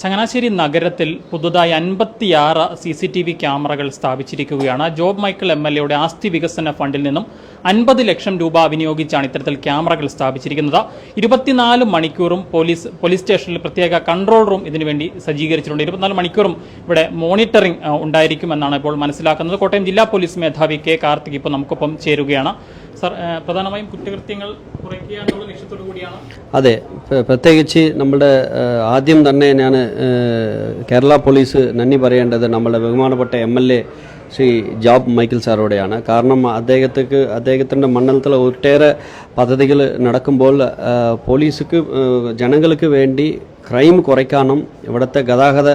ചങ്ങനാശ്ശേരി നഗരത്തിൽ പുതുതായി അൻപത്തിയാറ് സി സി ടി വി ക്യാമറകൾ സ്ഥാപിച്ചിരിക്കുകയാണ്. ജോബ് മൈക്കിൾ എം എൽ എയുടെ ആസ്തി വികസന ഫണ്ടിൽ നിന്നും അൻപത് ലക്ഷം രൂപ വിനിയോഗിച്ചാണ് ഇത്തരത്തിൽ ക്യാമറകൾ സ്ഥാപിച്ചിരിക്കുന്നത്. ഇരുപത്തിനാല് മണിക്കൂറും പോലീസ് പോലീസ് സ്റ്റേഷനിൽ പ്രത്യേക കൺട്രോൾ റൂം ഇതിനുവേണ്ടി സജ്ജീകരിച്ചിട്ടുണ്ട്. ഇരുപത്തിനാല് മണിക്കൂറും ഇവിടെ മോണിറ്ററിംഗ് ഉണ്ടായിരിക്കുമെന്നാണ് ഇപ്പോൾ മനസ്സിലാക്കുന്നത്. കോട്ടയം ജില്ലാ പോലീസ് മേധാവി കെ കാർത്തിക് ഇപ്പോൾ നമുക്കൊപ്പം ചേരുകയാണ്. പ്രധാനമായും കുറ്റകൃത്യങ്ങൾ കുറയ്ക്കുക എന്നുള്ള ലക്ഷ്യത്തോടു കൂടിയാണ്? അതെ പ്ര- പ്രത്യേകിച്ച് നമ്മുടെ ആ, ആദ്യം തന്നെ ഞാൻ കേരള പോലീസ് നന്ദി പറയേണ്ടത് നമ്മുടെ ബഹുമാനപ്പെട്ട M L A Shri Job Michael സാറോടെയാണ്. കാരണം അദ്ദേഹത്തേക്ക് അദ്ദേഹത്തിന്റെ മണ്ഡലത്തിൽ ഒട്ടേറെ പദ്ധതികൾ നടക്കുമ്പോൾ ആ, പോലീസുക്ക് ആ, ജനങ്ങൾക്ക് വേണ്ടി ക്രൈം കുറയ്ക്കാനും ഇവിടുത്തെ ഗതാഗത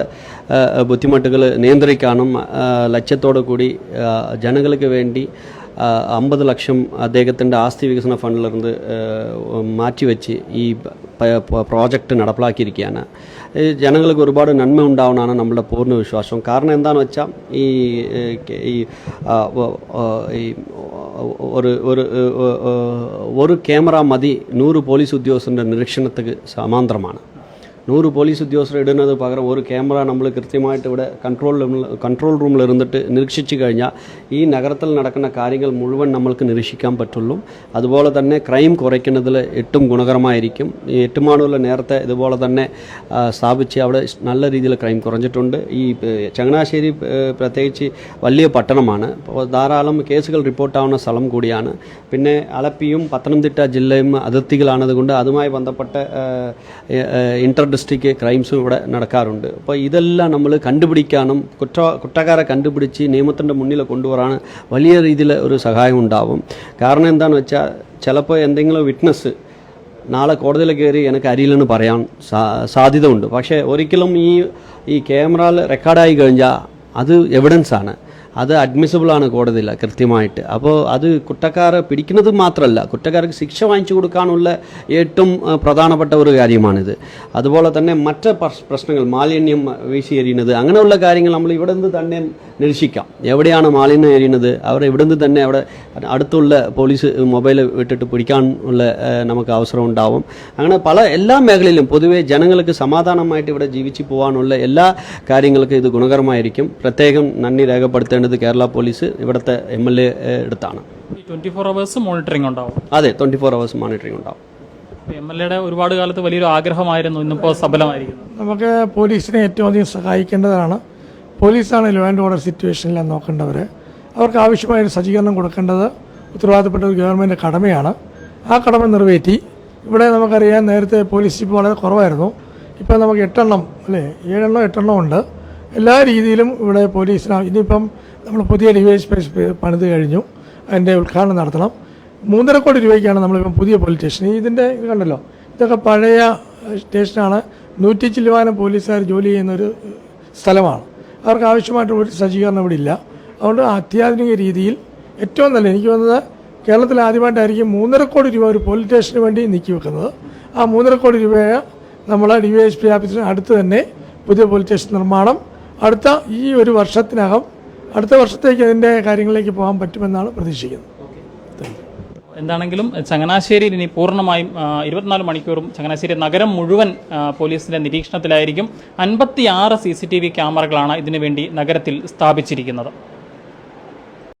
ബുദ്ധിമുട്ടുകൾ നിയന്ത്രിക്കാനും ആ, ലക്ഷ്യത്തോടു കൂടി ആ, ജനങ്ങൾക്ക് വേണ്ടി അമ്പത് ലക്ഷം അദ്ദേഹത്തിന്റെ ആസ്തി വികസന ഫണ്ടിലിருந்து മാറ്റിവെച്ച് ഈ പ്രോജക്റ്റ് നടപ്പിലാക്കിയിരിക്കുകയാണ്. ജനങ്ങൾക്ക് ഒരുപാട് നന്മ ഉണ്ടാവണമെന്നാണ് നമ്മുടെ പൂർണ വിശ്വാസം കാരണം എന്താണെന്ന് വെച്ചാൽ ഈ ഈ ഒരു ഒരു ഒരു ക്യാമറ മതി നൂറ് പോലീസ് ഉദ്യോഗസ്ഥന്റെ നിരീക്ഷണത്തിന് സമാന്തരമാണ്. നൂറ് പോലീസ് ഉദ്യോഗസ്ഥർ ഇടുന്നത് പകരം ഒരു ക്യാമറ നമ്മൾ കൃത്യമായിട്ട് ഇവിടെ കൺട്രോൾ കൺട്രോൾ റൂമിൽ ഇരുന്നിട്ട് നിരീക്ഷിച്ചു കഴിഞ്ഞാൽ ഈ നഗരത്തിൽ നടക്കുന്ന കാര്യങ്ങൾ മുഴുവൻ നമ്മൾക്ക് നിരീക്ഷിക്കാൻ പറ്റുള്ളൂ. അതുപോലെ തന്നെ ക്രൈം കുറയ്ക്കുന്നതിൽ ഏറ്റവും ഗുണകരമായിരിക്കും. ഈ എട്ടുമാണൂരിൽ നേരത്തെ ഇതുപോലെ തന്നെ സ്ഥാപിച്ച് അവിടെ നല്ല രീതിയിൽ ക്രൈം കുറഞ്ഞിട്ടുണ്ട്. ഈ ചങ്ങനാശ്ശേരി പ്രത്യേകിച്ച് വലിയ പട്ടണമാണ്. അപ്പോൾ ധാരാളം കേസുകൾ റിപ്പോർട്ടാവുന്ന സ്ഥലം കൂടിയാണ്. പിന്നെ അലപ്പിയും പത്തനംതിട്ട ജില്ലയും അതിർത്തികളാണതുകൊണ്ട് അതുമായി ബന്ധപ്പെട്ട ഇന്റർ ഡിസ്ട്രിക്ട് ക്രൈംസും ഇവിടെ നടക്കാറുണ്ട്. അപ്പോൾ ഇതെല്ലാം നമ്മൾ കണ്ടുപിടിക്കാനും കുറ്റ കുറ്റക്കാരെ കണ്ടുപിടിച്ച് നിയമത്തിന്റെ മുന്നിൽ കൊണ്ടുവരാൻ വലിയ രീതിയിൽ ഒരു സഹായം ഉണ്ടാവും. കാരണം എന്താണെന്ന് വെച്ചാൽ ചിലപ്പോൾ എന്തെങ്കിലും വിറ്റ്നസ് നാളെ കോടതിയിൽ കയറി എനിക്ക് അറിയില്ലെന്ന് പറയാൻ സാധ്യത ഉണ്ട് പക്ഷേ ഒരിക്കലും ഈ ഈ ക്യാമറയിൽ റെക്കോർഡായി കഴിഞ്ഞാൽ അത് എവിഡൻസ് ആണ്. അത് അഡ്മിസിബിൾ ആണ് കോടതിയിൽ കൃത്യമായിട്ട്. അപ്പോൾ അത് കുറ്റക്കാരെ പിടിക്കുന്നത് മാത്രമല്ല കുറ്റക്കാർക്ക് ശിക്ഷ വാങ്ങിച്ചു കൊടുക്കാനുള്ള ഏറ്റവും പ്രധാനപ്പെട്ട ഒരു കാര്യമാണിത്. അതുപോലെ തന്നെ മറ്റ് പ്രശ്നങ്ങൾ മാലിന്യം വീശി എറിയുന്നത് അങ്ങനെയുള്ള കാര്യങ്ങൾ നമ്മൾ ഇവിടെ നിന്ന് തന്നെ നിരീക്ഷിക്കാം. എവിടെയാണ് മാലിന്യം എറിയുന്നത് അവർ ഇവിടെ നിന്ന് തന്നെ അവിടെ അടുത്തുള്ള പോലീസ് മൊബൈൽ വിട്ടിട്ട് പിടിക്കാൻ ഉള്ള നമുക്ക് അവസരം ഉണ്ടാവും. അങ്ങനെ പല എല്ലാ മേഖലയിലും പൊതുവേ ജനങ്ങൾക്ക് സമാധാനമായിട്ട് ഇവിടെ ജീവിച്ചു പോകാനുള്ള എല്ലാ കാര്യങ്ങൾക്കും ഇത് ഗുണകരമായിരിക്കും. പ്രത്യേകം നന്ദി രേഖപ്പെടുത്തേണ്ടത് കേരള പോലീസ് ഇവിടുത്തെ എം എൽ എ അടുത്താണ് ട്വന്റി ഫോർ അവേഴ്സ് മോണിറ്ററിംഗ് ഉണ്ടാവും. അതെ ട്വന്റി ഫോർ അവേഴ്സ് മോണിറ്ററിംഗ് ഉണ്ടാവും എം എൽ എയുടെ ഒരുപാട് കാലത്ത് വലിയൊരു ആഗ്രഹമായിരുന്നു ഇന്നിപ്പോൾ സഫലമായിരിക്കുന്നു നമുക്ക് പോലീസിനെ ഏറ്റവും അധികം സഹായിക്കേണ്ടതാണ്. പോലീസാണ് ലോ ആൻഡ് ഓർഡർ സിറ്റുവേഷനിൽ നോക്കേണ്ടവർ അവർക്ക് ആവശ്യമായ ഒരു സജ്ജീകരണം കൊടുക്കേണ്ടത് ഉത്തരവാദിത്തപ്പെട്ട ഒരു ഗവൺമെന്റ് കടമയാണ്. ആ കടമ നിറവേറ്റി ഇവിടെ നമുക്കറിയാം നേരത്തെ പോലീസ് ഇപ്പോൾ വളരെ കുറവായിരുന്നു. ഇപ്പോൾ നമുക്ക് എട്ടെണ്ണം അല്ലേ? ഏഴെണ്ണം എട്ടെണ്ണം ഉണ്ട്. എല്ലാ രീതിയിലും ഇവിടെ പോലീസിന് ഇനിയിപ്പം നമ്മൾ പുതിയ ഡിവൈസ് പണിത് കഴിഞ്ഞു. അതിന്റെ ഉദ്ഘാടനം നടത്തണം. മൂന്നര കോടി രൂപയ്ക്കാണ് നമ്മളിപ്പം പുതിയ പോലീസ് സ്റ്റേഷൻ. ഇതിന്റെ ഇത് കണ്ടല്ലോ. ഇതൊക്കെ പഴയ സ്റ്റേഷനാണ്. നൂറ്റി ചില്ലുവാനം പോലീസുകാർ ജോലി ചെയ്യുന്നൊരു സ്ഥലമാണ്. അവർക്ക് ആവശ്യമായിട്ട് ഒരു സജ്ജീകരണം ഇവിടെ ഇല്ല. അതുകൊണ്ട് അത്യാധുനിക രീതിയിൽ ഏറ്റവും നല്ല എനിക്ക് തോന്നുന്നത് കേരളത്തിൽ ആദ്യമായിട്ടായിരിക്കും മൂന്നര കോടി രൂപ ഒരു പോലീസ് സ്റ്റേഷന് വേണ്ടി നീക്കി വെക്കുന്നത്. ആ മൂന്നര കോടി രൂപയെ നമ്മൾ ഡി വൈ എസ് പി ഓഫീസിന് അടുത്ത് തന്നെ പുതിയ പോലീസ് സ്റ്റേഷൻ നിർമ്മാണം അടുത്ത ഈ ഒരു വർഷത്തിനകം അടുത്ത വർഷത്തേക്ക് അതിന്റെ കാര്യങ്ങളിലേക്ക് പോകാൻ പറ്റുമെന്നാണ് പ്രതീക്ഷിക്കുന്നത്. എന്താണെങ്കിലും ചങ്ങനാശ്ശേരിയിൽ ഇനി പൂർണമായും ഇരുപത്തിനാല് മണിക്കൂറും ചങ്ങനാശ്ശേരി നഗരം മുഴുവൻ പോലീസിന്റെ നിരീക്ഷണത്തിലായിരിക്കും. അൻപത്തിയാറ് സി സി ടി വി ക്യാമറകളാണ് ഇതിനുവേണ്ടി നഗരത്തിൽ സ്ഥാപിച്ചിരിക്കുന്നത്.